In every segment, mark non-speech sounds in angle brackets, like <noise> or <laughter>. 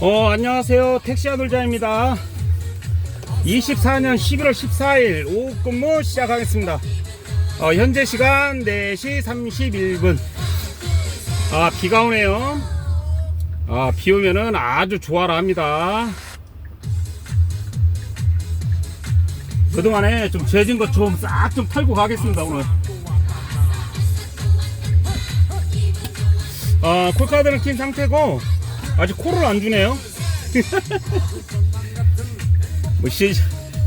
어, 안녕하세요. 택시아 놀자입니다. 24년 11월 14일 오후 근무 시작하겠습니다. 어, 현재 시간 4시 31분. 아, 비가 오네요. 아, 비 오면은 아주 좋아라 합니다. 그동안에 좀 죄진 것 좀 싹 좀 털고 가겠습니다, 오늘. 아, 콜카드는 킨 상태고, 아직 코를 안 주네요. 뭐, 쉬,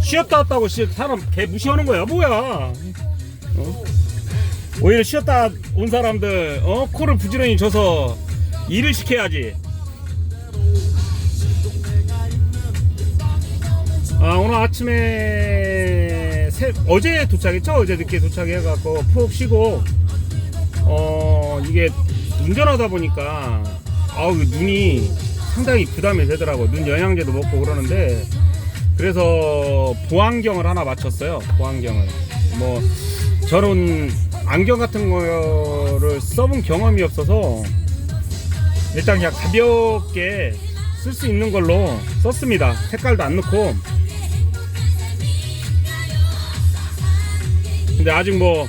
쉬었다 왔다고 쉬, 사람 개 무시하는 거야, 뭐야. 어? 오히려 쉬었다 온 사람들, 어? 코를 부지런히 줘서 일을 시켜야지. 아, 오늘 아침에 새, 어제 도착했죠? 어제 늦게 도착해갖고 푹 쉬고 어 이게 운전하다 보니까 아우 눈이 상당히 부담이 되더라고. 눈 영양제도 먹고 그러는데. 그래서 보안경을 하나 맞췄어요 보안경을. 뭐 저는 안경 같은 거를 써본 경험이 없어서 일단 그냥 가볍게 쓸 수 있는 걸로 썼습니다. 색깔도 안 넣고. 근데 아직 뭐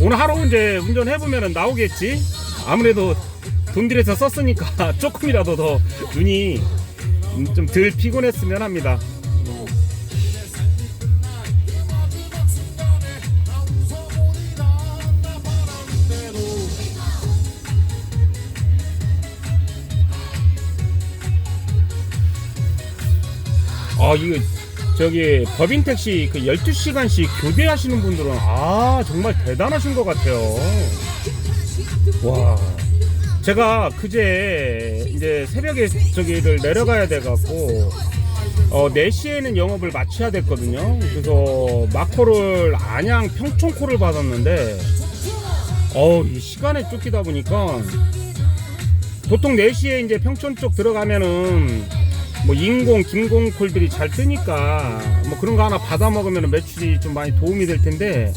오늘 하루 이제 운전해 보면은 나오겠지. 아무래도 돈 들여서 썼으니까 <laughs> 조금이라도 더 눈이 좀 덜 피곤했으면 합니다. 아 이거 저기 법인 택시 그 12시간씩 교대하시는 분들은 아 정말 대단하신 것 같아요. 와. 제가 그제 이제 새벽에 저기를 내려가야 돼 갖고 어 4시에는 영업을 마쳐야 됐거든요. 그래서 마코를 안양 평촌코를 받았는데 어이 시간에 쫓기다 보니까 보통 4시에 이제 평촌 쪽 들어가면은 뭐 인공 김공 콜들이 잘 뜨니까 뭐 그런 거 하나 받아 먹으면 매출이 좀 많이 도움이 될 텐데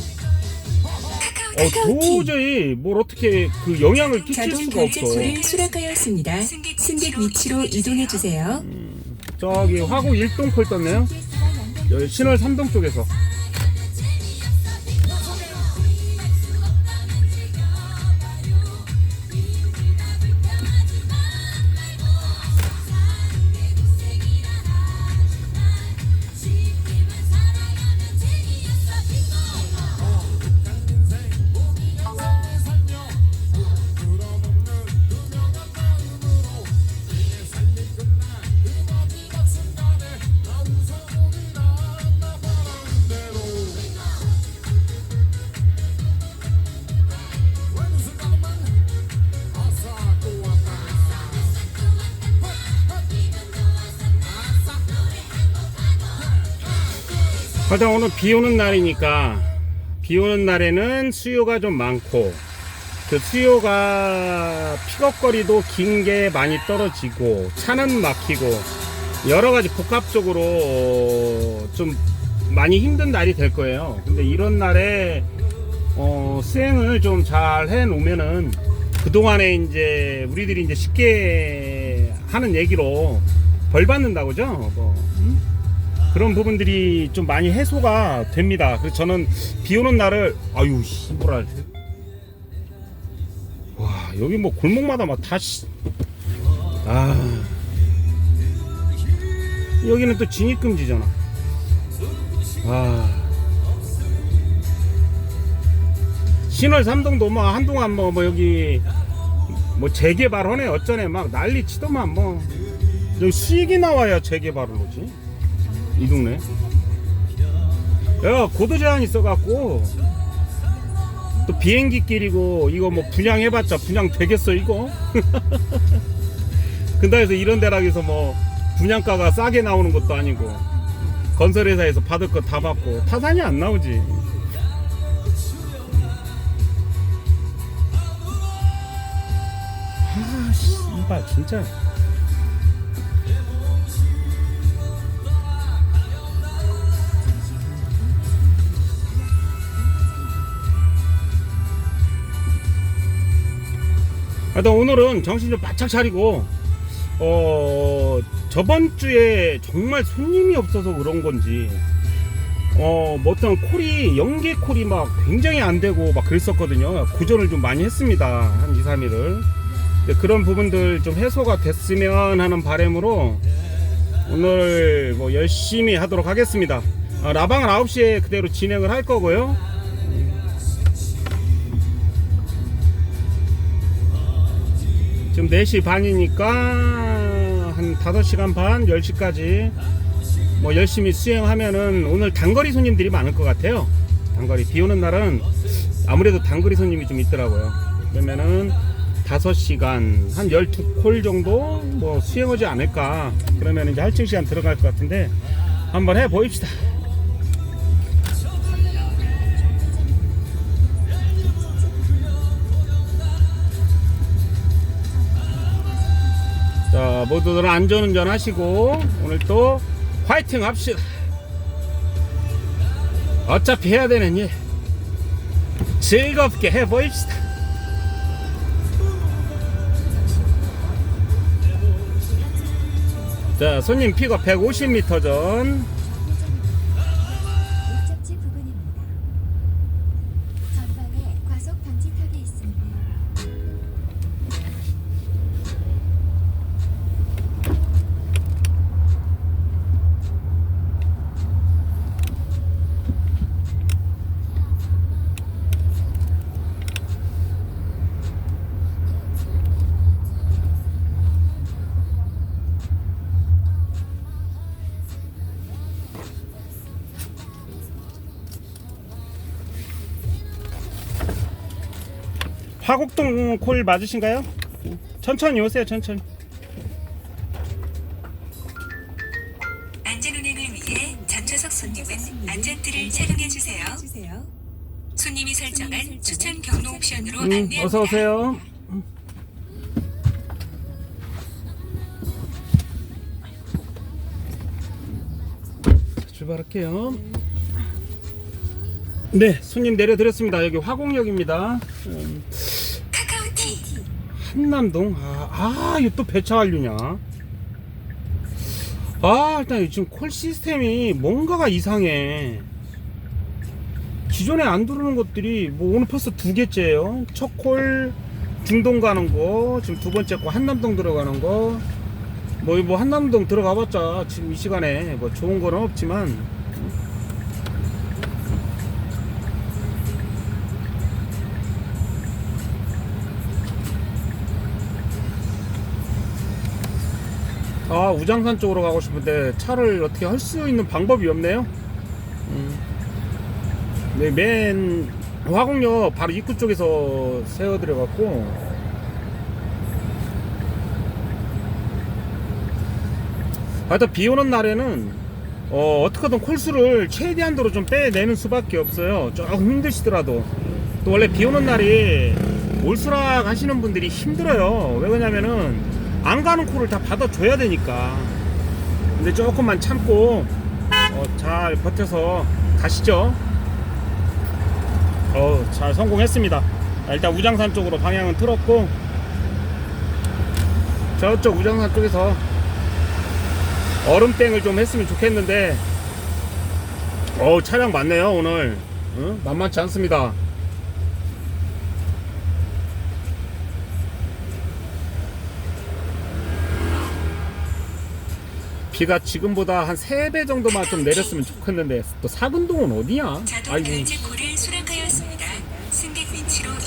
어 도저히 뭘 어떻게 그 영향을 끼칠 자동 수가 없어 결제줄을 수락하였습니다. 승객 위치로 이동해 주세요. 저기 화구 1동 콜 떴네요. 여기 신월 3동 쪽에서 가장 오늘 비 오는 날이니까 비 오는 날에는 수요가 좀 많고 그 수요가 픽업거리도 긴 게 많이 떨어지고 차는 막히고 여러 가지 복합적으로 좀 많이 힘든 날이 될 거예요. 근데 이런 날에 어, 수행을 좀 잘 해 놓으면은 그동안에 이제 우리들이 이제 쉽게 하는 얘기로 벌 받는다고죠. 뭐, 음? 그런 부분들이 좀 많이 해소가 됩니다. 그래서 저는 비 오는 날을 아유 씨부랄 와 여기 뭐 골목마다 막 다시 아 여기는 또 진입 금지잖아. 아 신월 삼동도 뭐 한동안 뭐, 뭐 여기 뭐 재개발하네 어쩌네 막 난리 치더만 뭐 여기 수익이 나와야 재개발을 하지. 이 동네. 야, 고도 제한 있어갖고, 또 비행기 길이고, 이거 뭐 분양해봤자 분양 되겠어, 이거? <laughs> 근데 해서 이런 데락에서 뭐, 분양가가 싸게 나오는 것도 아니고, 건설회사에서 받을 거 다 받고, 타산이 안 나오지. 아, 씨발, 진짜. 하여튼 오늘은 정신 좀 바짝 차리고 어 저번 주에 정말 손님이 없어서 그런 건지 어, 뭐 어떤 콜이, 연계 콜이 막 굉장히 안 되고 막 그랬었거든요. 구전을 좀 많이 했습니다. 한 2, 3일을. 그런 부분들 좀 해소가 됐으면 하는 바람으로 오늘 뭐 열심히 하도록 하겠습니다. 어, 라방은 9시에 그대로 진행을 할 거고요. 지금 4시 반이니까 한 5시간 반, 10시까지 뭐 열심히 수행하면은 오늘 단거리 손님들이 많을 것 같아요. 단거리 비 오는 날은 아무래도 단거리 손님이 좀 있더라고요. 그러면은 5시간 한 12콜 정도 뭐 수행하지 않을까. 그러면 이제 할증 시간 들어갈 것 같은데 한번 해 보입시다. 자, 모두들 안전운전 하시고 오늘 또 화이팅 합시다. 어차피 해야 되는 일 즐겁게 해보입시다. 자, 손님 픽업 150m 전. 화곡동 콜 맞으신가요? 천천히 오세요, 천천히. 안전운행을 위해 전좌석 손님은 안전띠를 착용해 주세요. 손님이 설정한 추천 경로 옵션으로 음, 안내합니다. 어서 오세요. 출발할게요. 네, 손님 내려드렸습니다. 여기 화곡역입니다. 음, 카카오티 한남동. 아, 아, 이거 또 배차 완료냐? 아, 일단 지금 콜 시스템이 뭔가가 이상해. 기존에 안 들어오는 것들이 뭐 오늘 벌써 두 개째예요. 첫 콜 중동 가는 거, 지금 두 번째 거 한남동 들어가는 거. 뭐, 뭐 한남동 들어가봤자 지금 이 시간에 뭐 좋은 거는 없지만 아 우장산 쪽으로 가고 싶은데 차를 어떻게 할 수 있는 방법이 없네요. 음. 네, 맨 화곡역 바로 입구 쪽에서 세워드려 갖고 하여튼 비 오는 날에는 어, 어떻게든 콜수를 최대한도로 좀 빼내는 수밖에 없어요. 조금 힘드시더라도 또 원래 비 오는 날이 올수락 하시는 분들이 힘들어요. 왜 그러냐면은 안 가는 콜을 다 받아줘야 되니까. 근데 조금만 참고 어, 잘 버텨서 가시죠. 어, 잘 성공했습니다. 아, 일단 우장산 쪽으로 방향은 틀었고 저쪽 우장산 쪽에서 얼음땡을 좀 했으면 좋겠는데 어 차량 많네요 오늘 응? 만만치 않습니다 비가 지금보다 한 3배 정도만 좀 내렸으면 좋겠는데 또 사근동은 어디야? 아이고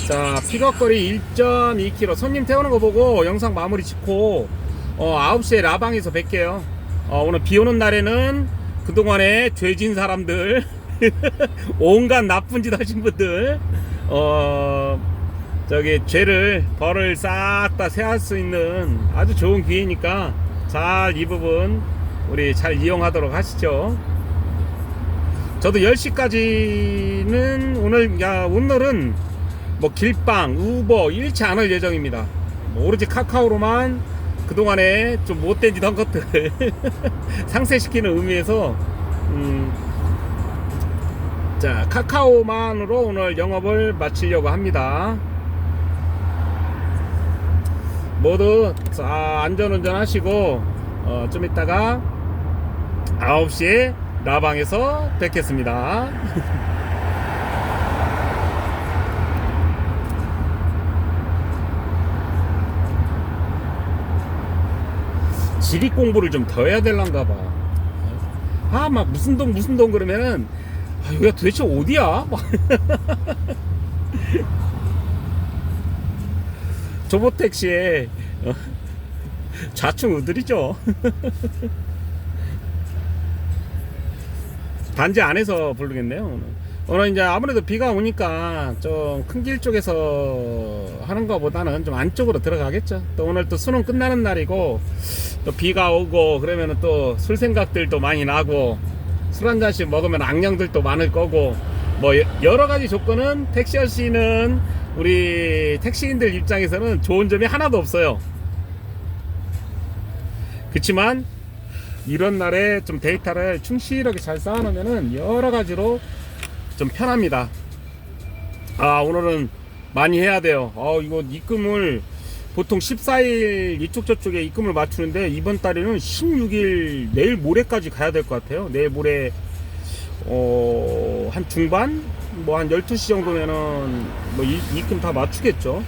자. 픽업거리 1.2km 손님 태우는 거 보고 영상 마무리 짓고 어 9시에 라방에서 뵐게요 어, 오늘 비 오는 날에는 그동안에 죄진 사람들 <laughs> 온갖 나쁜 짓 하신 분들 어 저기 죄를 벌을 싹 다 세할 수 있는 아주 좋은 기회니까 잘 이 부분 우리 잘 이용하도록 하시죠 저도 10시까지는 오늘 야 오늘은 뭐 길빵, 우버 잃지 않을 예정입니다. 뭐 오로지 카카오로만 그동안에 좀 못된 짓 한 것들 <laughs> 상쇄시키는 의미에서 음, 자 카카오만으로 오늘 영업을 마치려고 합니다. 모두 자, 안전운전 하시고 어, 좀 이따가 9시에 라방에서 뵙겠습니다. <laughs> 지리 공부를 좀 더 해야 될란가 봐. 아, 막 무슨 동 무슨 동 그러면은 아, 여기가 도대체 어디야? <laughs> 막 조보택시에 어, <laughs> 좌충 우들이죠. 단지 안에서 부르겠네요. 오늘. 오늘 이제 아무래도 비가 오니까 좀 큰 길 쪽에서 하는 것보다는 좀 안쪽으로 들어가겠죠. 또 오늘 또 수능 끝나는 날이고 또 비가 오고 그러면은 또술 생각들도 많이 나고 술 한 잔씩 먹으면 악령들도 많을 거고 뭐 여- 여러 가지 조건은 택시 아씨는 우리 택시인들 입장에서는 좋은 점이 하나도 없어요. 그렇지만 이런 날에 좀 데이터를 충실하게 잘 쌓아놓으면은 여러 가지로 좀 편합니다. 아 오늘은 많이 해야 돼요. 어 이거 입금을 보통 14일 이쪽 저쪽에 입금을 맞추는데 이번 달에는 16일 내일 모레까지 가야 될 것 같아요. 내일 모레 어 한 중반 뭐 한 12시 정도면은 뭐 이- 입금 다 맞추겠죠.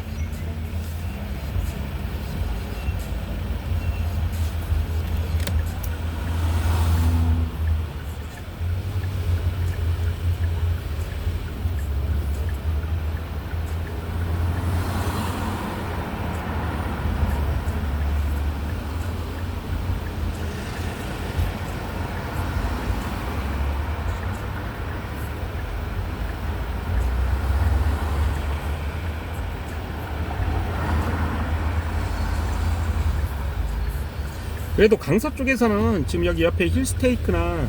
그래도 강서 쪽에서는 지금 여기 옆에 힐스테이크나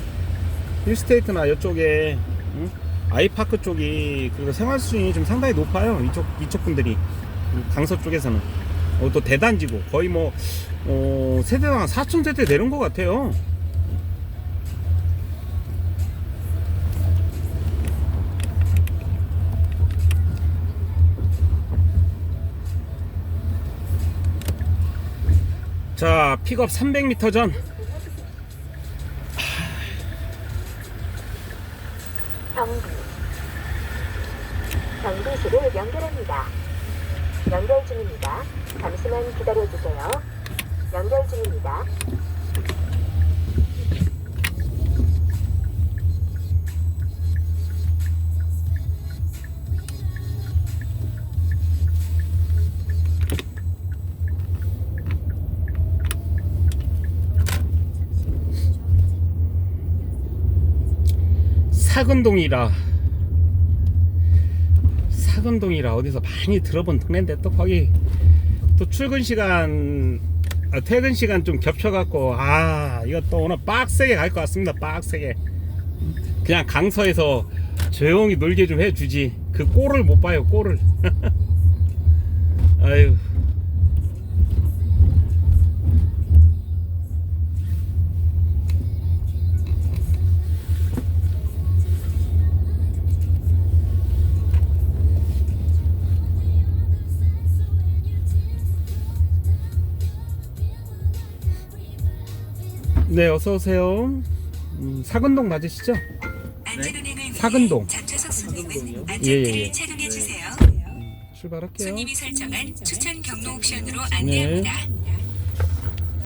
힐스테이트나 이쪽에 응? 아이파크 쪽이 그리고 생활 수준이 좀 상당히 높아요. 이쪽 이쪽 분들이 음, 강서 쪽에서는 어, 또 대단지고 거의 뭐 어, 세대당 4천 세대 되는 것 같아요. 자 픽업 300m 전 정비 정비실을 연결합니다. 연결 중입니다. 잠시만 기다려주세요. 연결 중입니다. 사근동이라. 사근동이라. 어디서 많이 들어본 동네인데 또 거기 또 출근 시간 아, 퇴근 시간 좀 겹쳐갖고 아또 오늘 빡세게 갈 것 같습니다. 빡세게. 그냥 강서에서 조용히 놀게 좀 해주지. 그 꼴을 못 봐요 꼴을. <laughs> 아유 네 어서 오세요 음, 사근동 맞으시죠? 안전운행을 위해 사근동. 잠좌석 손님은 예, 예. 착용해 주세요. 출발할게요 손님이 설정한 추천 경로 옵션으로 안내합니다.